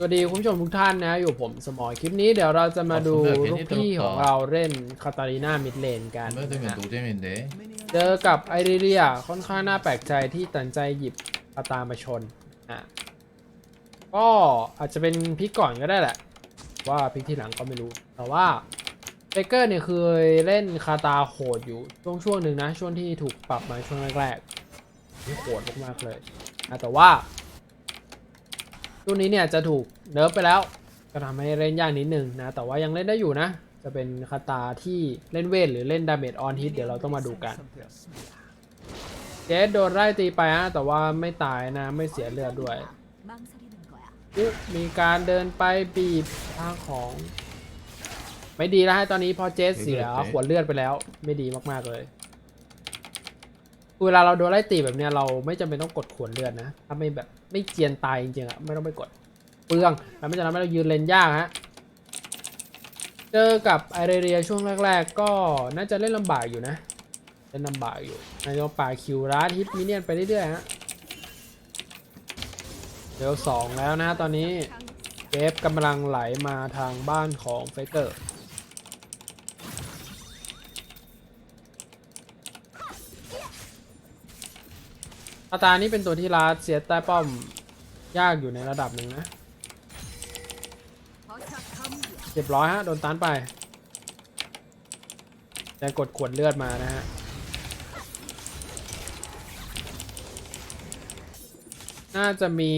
สวัสดีคุณผู้ชมทุกท่านนะ อยู่ผมสมอยคลิปนี้เดี๋ยวเราจะมาดูลูกพี่ของเราเล่นคาตาลีนามิดเลนกันนะเจอกับไอริเรียค่อนข้างน่าแปลกใจที่ตัดใจหยิบคาตามาชนอะก็อาจจะเป็นพิกก่อนก็ได้แหละ ว่าพิกที่หลังก็ไม่รู้ แต่ว่าเบเกอร์เนี่ยเคยเล่นคาตาโหดอยู่ช่วงช่วงหนึ่งนะ ช่วงที่ถูกปรับมาช่วงแรกๆโหดมากๆเลยแต่ว่า รุ่นนี้เนี่ยจะถูกเนิร์ฟไปแล้วก็ทำให้เล่นยากนิดนึงนะ แต่ว่ายังเล่นได้อยู่นะ จะเป็นคาตาที่เล่นเวทหรือเล่นดาเมจออนฮิตเดี๋ยวเราต้องมาดูกันเจสโดนไล่ตีไปฮะแต่ว่าไม่ตายนะไม่เสียเลือดด้วยมีการเดินไปบีบทางของ ไม่ดีแล้วฮะตอนนี้พอเจสเสียขวดเลือดไปแล้ว ไม่ดีมากๆเลยเวลาเราโดนไล่ตีแบบเนี้ยเราไม่จำเป็นต้องกดขวดเลือดนะถ้าไม่แบบ ไม่เจียนตายจริงๆอะไม่ต้องไปกดเปลืองแล้วไม่จะทำให้เรายืนเลนยากฮะเจอกับไอเรียช่วงแรก ๆ ก็น่าจะเล่นลำบากอยู่นะเล่นลำบากอยู่นายกป่าคิวรัดฮิตมิเนียนไปเรื่อยๆฮะเร็วสองแล้วนะตอนนี้เกฟกำลังไหลมาทางบ้านของเฟเกอร์ อาตานี้เป็นตัวที่ลาดเสียใต้ป้อมยากอยู่ในระดับหนึ่งนะเจ็บร้อยฮะ โดนตันไปแต่กดขวดเลือดมานะฮะ น่าจะมี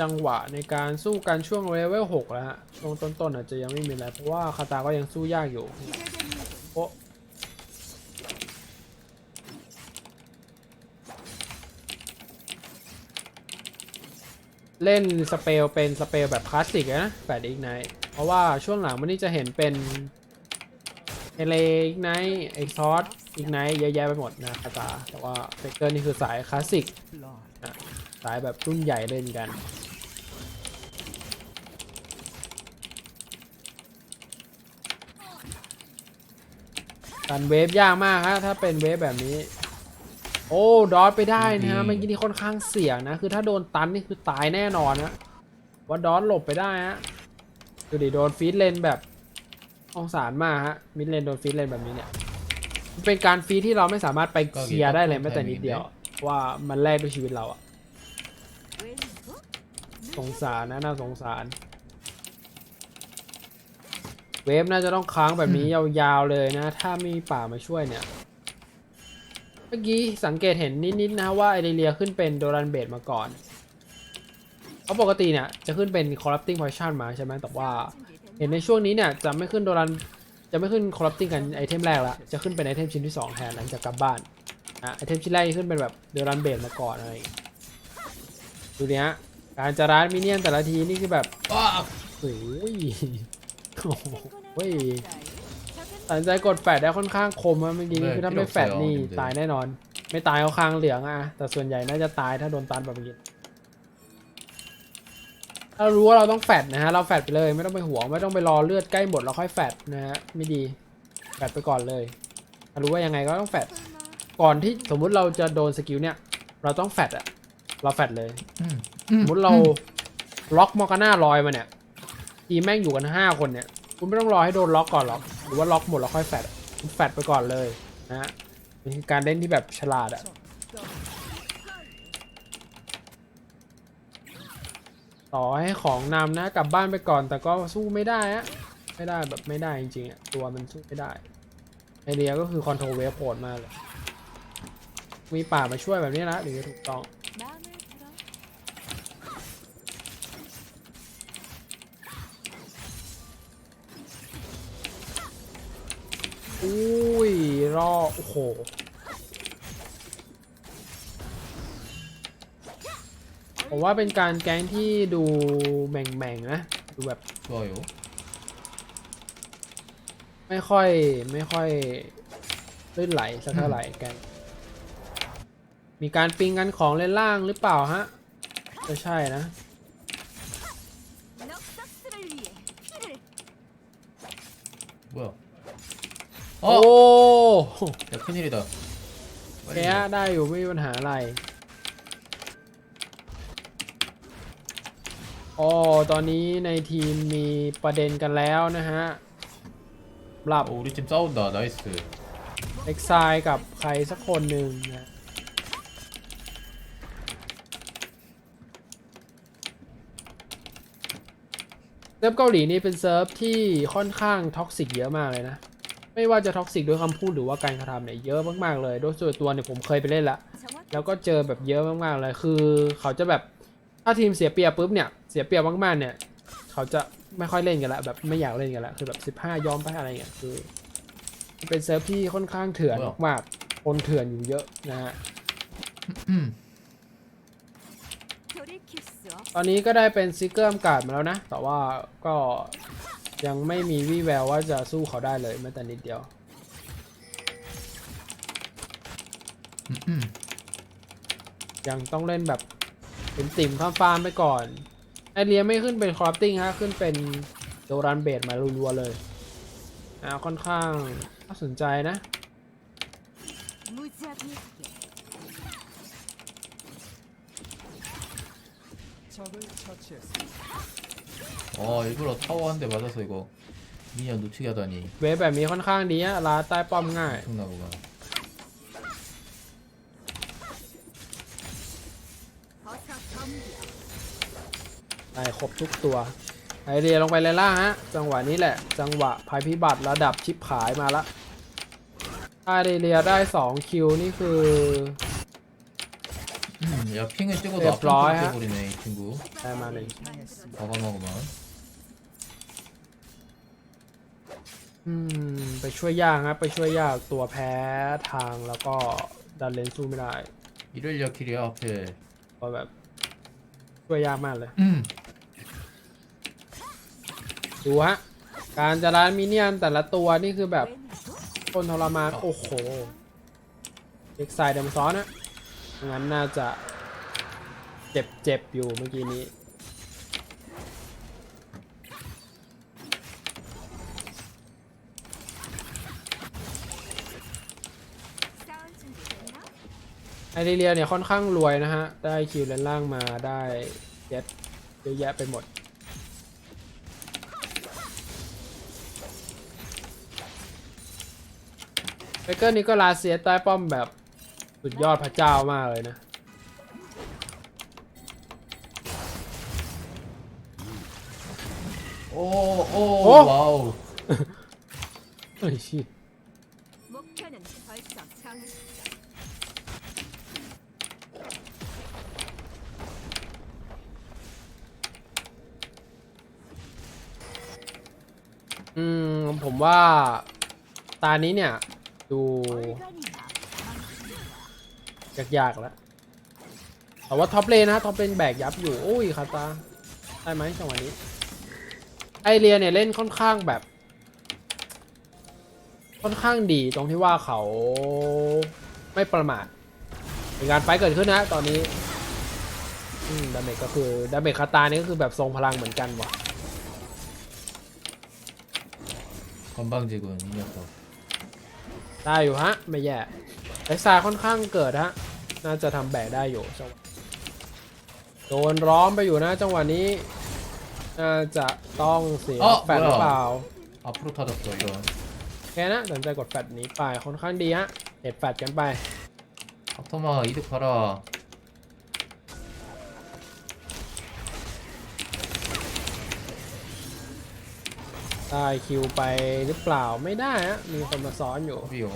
จังหวะในการสู้กันช่วงเลเวล6แล้วฮะ ช่งต้นๆอาจจะยังไม่มีอะไร เพราะว่าคาตาก็ยังสู้ยากอยู่ เล่นสเปลเป็นสเปลแบบคลาสสิกอะนะแปดอีกไนเพราะว่าช่วงหลังมันนี่จะเห็นเป็นเอเลอีกไนเอ็กซอสอีกไนเยอะแยะไปหมดนะคาตาแต่ว่าเฟกเกอร์นี่คือสายคลาสสิกนะสายแบบรุ่นใหญ่เล่นกันการเวฟยากมากฮะถ้าเป็นเวฟแบบนี้ โอ้ดอทไปได้นะฮะอืมเมื่อกี้นี่ค่อนข้างเสี่ยงนะ คือถ้าโดนตันนี่คือตายแน่นอนนะว่าดอทหลบไปได้ฮะดูดิโดนฟีดเลนแบบสงสารมากฮะมิดเลนโดนฟีดเลนแบบนี้เนี่ยมันเป็นการฟีดที่เราไม่สามารถไปเคลียร์ได้เลยแม้แต่นิดเดียวเพราะว่ามันแลกด้วยชีวิตเราอะ왼쪽สงสารนะน่าสงสาร เวฟน่าจะต้องค้างแบบนี้ยาวๆเลยนะ ถ้าไม่มีป่ามาช่วยเนี่ย เมื่อกี้สังเกตเห็นนิดๆนะว่าไอเรียขึ้นเป็นโดรันเบดมาก่อนเขาปกติเนี่ยจะขึ้นเป็น corrupting potion มาใช่ไหมแต่ว่า เห็นในช่วงนี้เนี่ยจะไม่ขึ้นโดรันจะไม่ขึ้นคอร์ลัฟติ้งกันไอเทมแรกละจะขึ้นเป็นไอเทมชิ้นที่2แทนหลังจากกลับบ้านนะไอเทมชิ้นแรกขึ้นเป็นแบบโดรันเบดมาก่อนอะไรดูเนี้ยการจะร้านมินเนี่ยนแต่ละทีนี่คือแบบโอ้โหโอ้ย ตัดสินใจกดแฟดได้ค่อนข้างคมอะเมื่อกี้นี่ไม่คือถ้าไม่แฟดไม่นี่ต้องเสียตายแน่นอน ไม่ตายเอาคางเหลืองอะแต่ส่วนใหญ่น่าจะตายถ้าโดนตันแบบเมื่อกี้ถ้ารู้ว่าเราต้องแฟดนะฮะเราแฟดไปเลยไม่ต้องไปห่วงไม่ต้องไปรอเลือดใกล้หมดแล้วค่อยแฟดนะฮะไม่ดีแฟดไปก่อนเลยถ้ารู้ว่ายังไงก็ต้องแฟดก่อนที่สมมุติเราจะโดนสกิลเนี่ย เราต้องแฟดอะเราแฟดเลย 음. สมมติเราล็อกมอร์กาน่าลอยมาเนี่ยทีมแม่งอยู่กันห้าคนเนี่ย คุณไม่ต้องรอให้โดนล็อกก่อนหรอก หรือว่าล็อกหมดแล้วค่อยแฟดคุณแฟดไปก่อนเลยนะฮะเป็นการเล่นที่แบบฉลาดอะต่อให้ของนำนะกลับบ้านไปก่อน แต่ก็สู้ไม่ได้อะไม่ได้แบบไม่ได้จริงๆอะตัวมันสู้ไม่ได้ไอเดียก็คือคอนโทรเวฟโหดมากเลยมีป่ามาช่วยแบบนี้นะถึงจะถูกต้อง รอโอ้โห ผมว่าเป็นการแก๊งที่ดูแบ่งๆนะ ดูแบบไม่ค่อยไม่ค่อยลื่นไหลสักเท่าไหร่แก๊งมีการปิงกันของเล่นล่างหรือเปล่าฮะก็ใช่นะเบอโอ้โ야 큰일이다 แกได้อยู่ไม่มีปัญหาอะไร โอ้ตอนนี้ในทีมมีประเด็นกันแล้วนะฮะสำหรับ 어, 우리 팀 싸운다. 나이스. เอ็กซายกับใครสักคนหนึ่งนะเซิร์ฟเกาหลีนี่เป็นเซิร์ฟที่ค่อนข้างท็อกซิกเยอะมากเลยนะ ไม่ว่าจะท็อกซิกด้วยคำพูดหรือว่าการกระทำเนี่ยเยอะมากๆเลย โดยส่วนตัวเนี่ยผมเคยไปเล่นละแล้วก็เจอแบบเยอะมากๆเลย คือเขาจะแบบถ้าทีมเสียเปรียบปุ๊บเนี่ยเสียเปรียบมากๆเนี่ย เขาจะไม่ค่อยเล่นกันละแบบไม่อยากเล่นกันละคือแบบ15ยอมไปอะไรเงี้ยคือเป็นเซิร์ฟที่ค่อนข้างเถื่อนมากๆคนเถื่อนอยู่เยอะนะฮะตอนนี้ก็ได้เป็นซิกเกิลการ์ดมาแล้วนะ แต่ว่าก็ ยังไม่มีวี่แววว่าจะสู้เขาได้เลยแม้แต่นิดเดียว 음, 음. ยังต้องเล่นแบบเป็นติ่มข้ามฟาร์มไปก่อน ไอเรียไม่ขึ้นเป็นคอร์ปติ้งฮะ ขึ้นเป็นโดรันเบดมารัวๆเลยอ่าค่อนข้างน่าสนใจนะ 어, 일부러 타워 한 대 맞아서 이거 미니언 놓치게 하다니. เวฟแบบนี้ค่อนข้างดีอะลาใต้ป้อมง่าย 엄청나구만. 버섯 덤벼. ได้ครบทุกตัว ไอเรียลงไปเลยล่างฮะ จังหวะนี้แหละ จังหวะภัยพิบัติระดับชิปขายมาละถ้าไอเรียได้ 2 คิวนี่คือ 음, 야 핑을 찍어도 네, 앞으로 블라야. 버리네 이 친구. ได้มาหนึ่ง 과감하구만. อืม ไปช่วยยากครับ ไปช่วยยากตัวแพ้ทางแล้วก็ดันเลนสู้ไม่ได้ 이럴려 킬이야 앞에. ก็แบบ ช่วยยากมากเลย 음. ดูฮะ การจะร้านมิเนียนแต่ละตัวนี่คือแบบ 왼손 คนทรมาน โอ้โหเอ็กไซด์เดมซ้อนนะงั้นน่าจะเจ็บเจ็บอยู่เมื่อกี้นี้ ไอริเลียเนี่ยค่อนข้างรวยนะฮะ ได้คิวเลนล่างมาได้เย็ดเยอะแยะไปหมด เบเกอร์นี่ก็ลาเสียใต้ป้อมแบบสุดยอดพระเจ้ามากเลยนะโอ้โอ้ว้าวเอ้ยชิ ว่าตานี้เนี่ย ดูยากๆแล้วแต่ว่าท็อปเลนนะท็อปเลนแบกยับอยู่โอ้ยคาตาได้ไหมจังหวะนี้ ไอเรียเนี่ยเล่นค่อนข้างแบบ ค่อนข้างดีตรงที่ว่าเขาไม่ประมาทมีการไฟเกิดขึ้นนะ ตอนนี้ดาเมจก็คือดาเมจคาตานี่ก็คือแบบทรงพลังเหมือนกันว่ะ 건방지군 이 녀석. ได้อยู่ฮะ ไม่แย่ไอซายค่อนข้างเกิดฮะ น่าจะทำแบกได้อยู่จังหวะโดนร้อมไปอยู่นะจังหวะนี้ น่าจะต้องเสีย อ๋อ แฟดหรือเปล่า 앞으로 터졌어 이런. แค่นะสนใจกดแฟดหนี้ไปค่อนข้างดีฮะเห็ดแฟดกันไป 닥터마 이득 봐라. ได้คิวไปหรือเปล่าไม่ได้ฮะมีคนมาซ้อนอยู่วิว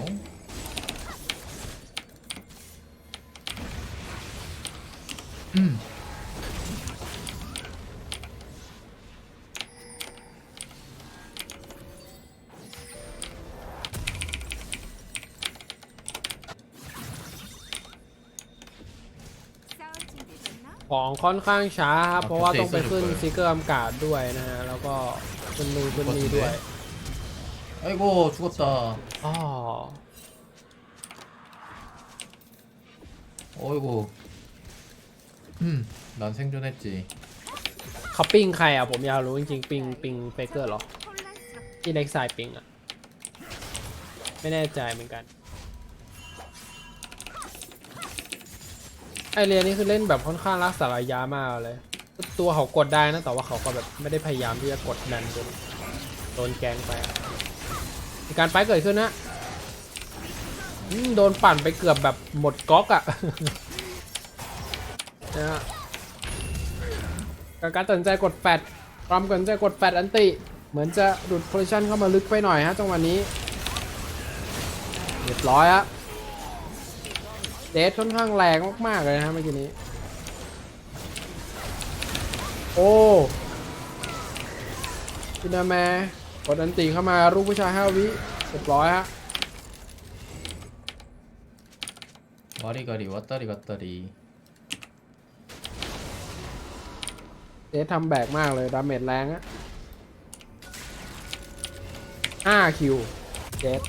ของค่อนข้างช้าครับเพราะว่าต้องไปขึ้นซิกเกอร์อากาศด้วยนะฮะแล้วก็ ขึ้นนูนขึ้นนี่ด้วย 아이고 죽었다. อ๋อ 어이구. 음. 난 생존했지. เขาปิ้งใครอ่ะ ผมอยากรู้จริงๆ ปิ้งปิ้งเฟเกอร์เหรอ 혼란스럽 ที่เล็กไซายปิงอ่ะ ไม่แน่ใจเหมือนกัน ไอเรียนนี่คือเล่นแบบค่อนข้างรักษาระยะมากเลย ตัวเขากดได้นะ แต่ว่าเขาก็แบบไม่ได้พยายามที่จะกดดันจนโดนแกงไปมีการไฟท์เกิดขึ้นนะโดนปั่นไปเกือบแบบหมดก๊อกอะนะฮะการตัดสินใจกดแฟดความตัดสินใจกดแฟดอันติ เหมือนจะหลุดโพซิชันเข้ามาลึกไปหน่อยฮะจังหวะนี้เรียบร้อยฮะเดทค่อนข้างแรงมากๆเลยนะฮะเมื่อกี้นี้ โอ้พินาแมกดอันติเข้ามาลูกผู้ชายห้าวิเรียบร้อยฮะ 와리가리 왔다리 갔다리 เดททำแบกมากเลยดาเมจแรงอะ5คิวเด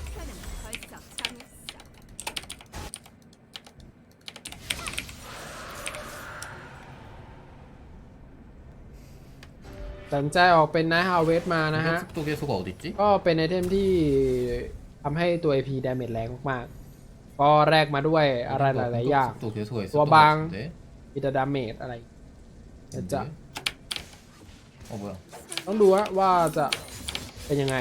ตัดสินใจออกเป็นไนท์ฮาวเวสมานะฮะ 또 개수가 어딨지? ก็เป็นไอเทมที่ทำให้ตัว AP ดาเมจแรงมากๆ ก็แรกมาด้วยอะไรหลาย ๆ อย่าง 또 개수가 있었던 또 것 방. 같은데? มีแต่ดาเมจอะไรเดี๋ยวจะ 어 뭐야 ต้องดูว่าว่าจะเป็นยังไง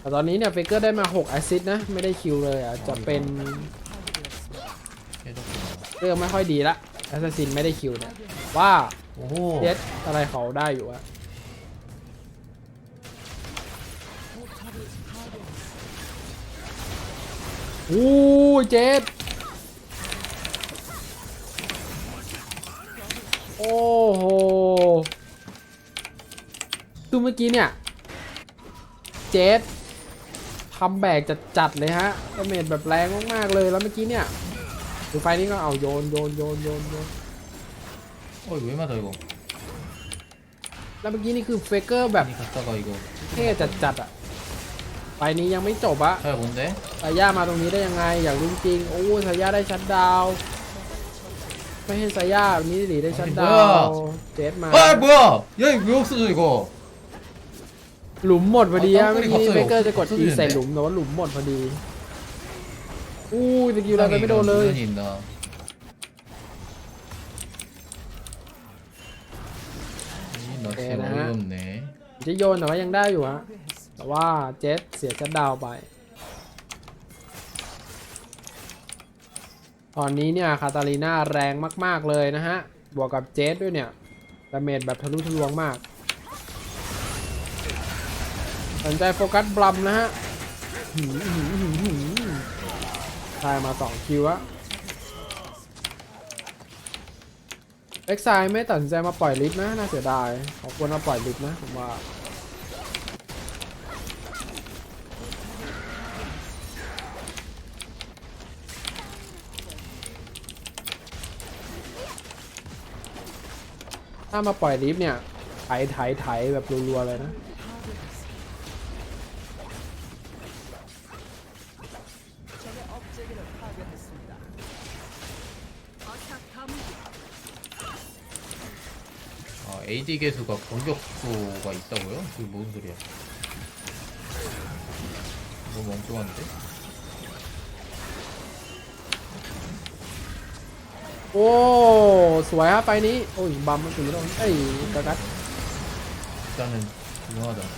แต่ตอนนี้เนี่ยเฟเกอร์ได้มา6แอซิดนะ ไม่ได้คิวเลยอะ จะเป็นเรื่องไม่ค่อยดีละแอสซัสซินไม่ได้คิวเนี่ยว่าโอ้เดสอะไรเขาได้อยู่อะอู้เจ็ดโอ้โหคือเมื่อกี้เนี่ย เจ็ด คัมแบกจะจัดเลยฮะดาเมจแบบแรงมากๆเลยแล้วเมื่อกี้เนี่ยดูไฟนี้ก็เอาโยนโยนโยนโยนโยนโอ้ยไม่มาต่อยกูแล้วเมื่อกี้นี่คือเฟเกอร์แบบนี่เท่จัดจัดอะไฟนี้ยังไม่จบอะใช่ผมเด้สายามาตรงนี้ได้ยังไงอยากรู้จริงโอ้สายาได้ชัดดาวไม่ให้สายานี้ดีได้ชัดดาวเจ็ดมาเฮ้ยบัวเย้ยวิวสุดอีกอ่ หลุมหมดพอดีอะไม่มีเบเกอร์จะกดอีใส่หลุมแต่ว่าหลุมหมดพอดีอู้ตะกี้เราไม่โดนเลยโอเคนะจะโยนแต่ว่ายังได้อยู่ฮะแต่ว่าเจสเสียชัดดาวไป ตอนนี้เนี่ยคาตาลีน่าแรงมาก ๆ เลยนะฮะ บวกกับเจสด้วยเนี่ยดาเมจแบบทะลุทะลวงมาก นใจโฟกัสบลัมนะฮะหืมหืมหืมหืมได้มา2คิวอะเอ็กไซไม่ตัดสินใจมาปล่อยลิฟต์นะ น่าเสียดายเขาควรมาปล่อยลิฟต์นะผมว่าถ้ามาปล่อยลิฟต์เนี่ยไถไถไถแบบรัวๆเลยนะ AD 개수가 공격수가 있다고요? 그게 뭔 소리야? 너무 엉뚱한데? 오, 스와야 빨리. 오, 이 맘을 또 이런. 에이, 까갓. 일단은 유명하잖아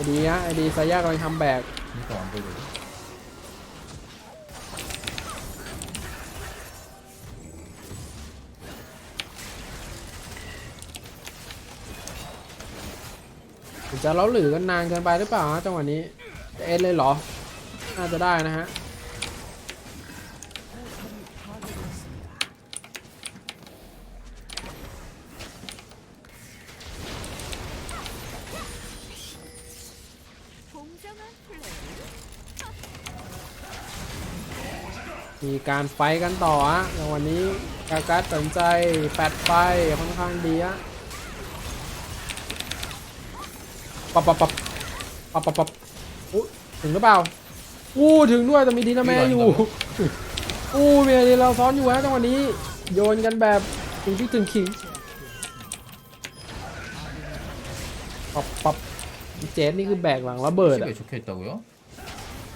어디야? 어디 사야 그럼 한백. 그러니까 안 되거든 จะเราหลือกันนานเกินไปหรือเปล่าจังหวะนี้เอ็นเลยเหรอ น่าจะได้นะฮะมีการไฟกันต่อฮะจังหวะนี้กากัตัดใจแปดไฟค่อนข้างดีฮะ ปับปับปับปับปับปับอุ๊ยถึงหรือเปล่าอู้ถึงด้วยแต่มีดีนาแมอยู่ อู้มีอะไรเราซ้อนอยู่ฮะจังหวะนี้ โยนกันแบบถึงที่ถึงขิง ปับปับเจสนี่คือแบกหลังระเบิดอะ 팁에 적혀 있다고요?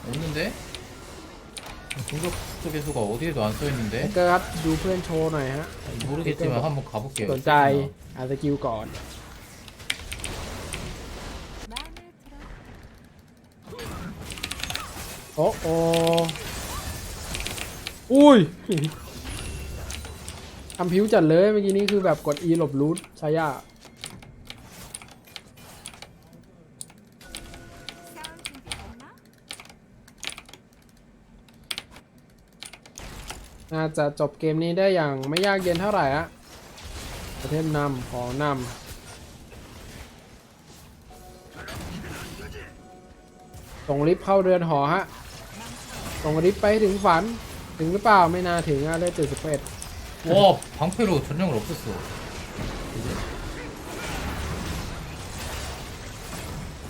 없는데? 공격 속의 수가 어디에도 안 써 있는데? เกิร์ครับดูเพื่อนโชว์หน่อยฮะ 모르겠지만 한번 가볼게요. สนใจอ่านสกิลก่อน โอ้โออุ้ยทำพิวจัดเลยเมื่อกี้นี้คือแบบกด E หลบรูทชายาน่าจะจบเกมนี้ได้อย่างไม่ยากเย็นเท่าไหร่อะประเทศนำของนำส่งลิฟต์เข้าเรือนหอฮะ ส่งลิฟต์ไปให้ถึงฝัน ถึงหรือเปล่าไม่น่าถึงอะเลยจุดสิบเอ็ด 와 방패로 전령을 없앴어.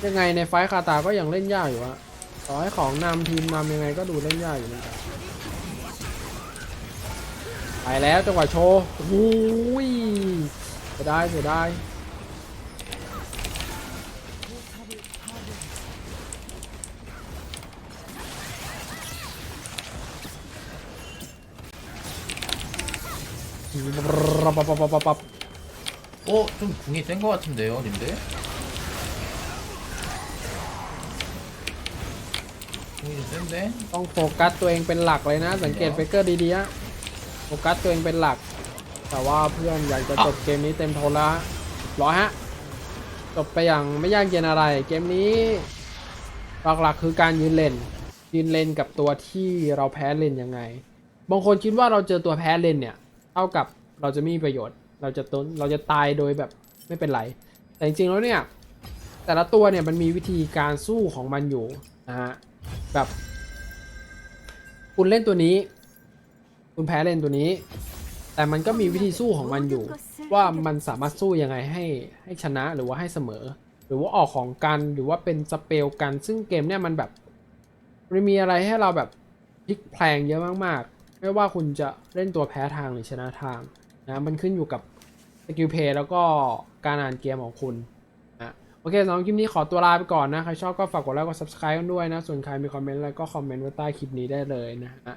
ยังไงในไฟท์คาตาก็ยังเล่นยากอยู่อะต่อให้ของนำทีมนำยังไงก็ดูเล่นยากอยู่เหมือนกันไปแล้วจังหวะโชว์โอ้ยเสียดายเสียดาย ปับ 어? 좀 궁이 센 것 같은데요, 님들? 궁이 좀 센데? ต้องโฟกัสตัวเองเป็นหลักเลยนะ สังเกตเฟกเกอร์ดีๆฮะโฟกัสตัวเองเป็นหลัก แต่ว่าเพื่อนอยากจะจบเกมนี้เต็มทนแล้วฮะร้อยฮะ จบไปอย่างไม่ยากเย็นอะไร เกมนี้หลักๆคือการยืนเลน ยืนเลนกับตัวที่เราแพ้เลนยังไง บางคนคิดว่าเราเจอตัวแพ้เลนเนี่ย เท่ากับเราจะไม่มีประโยชน์ เราจะต้นเราจะตายโดยแบบไม่เป็นไรแต่จริงๆแล้วเนี่ยแต่ละตัวเนี่ยมันมีวิธีการสู้ของมันอยู่นะฮะแบบคุณเล่นตัวนี้ คุณแพ้เล่นตัวนี้ แต่มันก็มีวิธีสู้ของมันอยู่ ว่ามันสามารถสู้ยังไงให้ให้ชนะหรือว่าให้เสมอ หรือว่าออกของกันหรือว่าเป็นสเปลกัน ซึ่งเกมเนี่ยมันแบบมันมีอะไรให้เราแบบพลิกแพลงเยอะมากๆ ไม่ว่าคุณจะเล่นตัวแพ้ทางหรือชนะทางนะมันขึ้นอยู่กับสกิลเพย์แล้วก็การอ่านเกมของคุณนะโอเคสำหรับคลิปนี้ขอตัวลาไปก่อนนะ ใครชอบก็ฝากกดไลค์กด subscribe กันด้วยนะ ส่วนใครมีคอมเมนต์อะไรก็คอมเมนต์ไว้ใต้คลิปนี้ได้เลยนะฮะ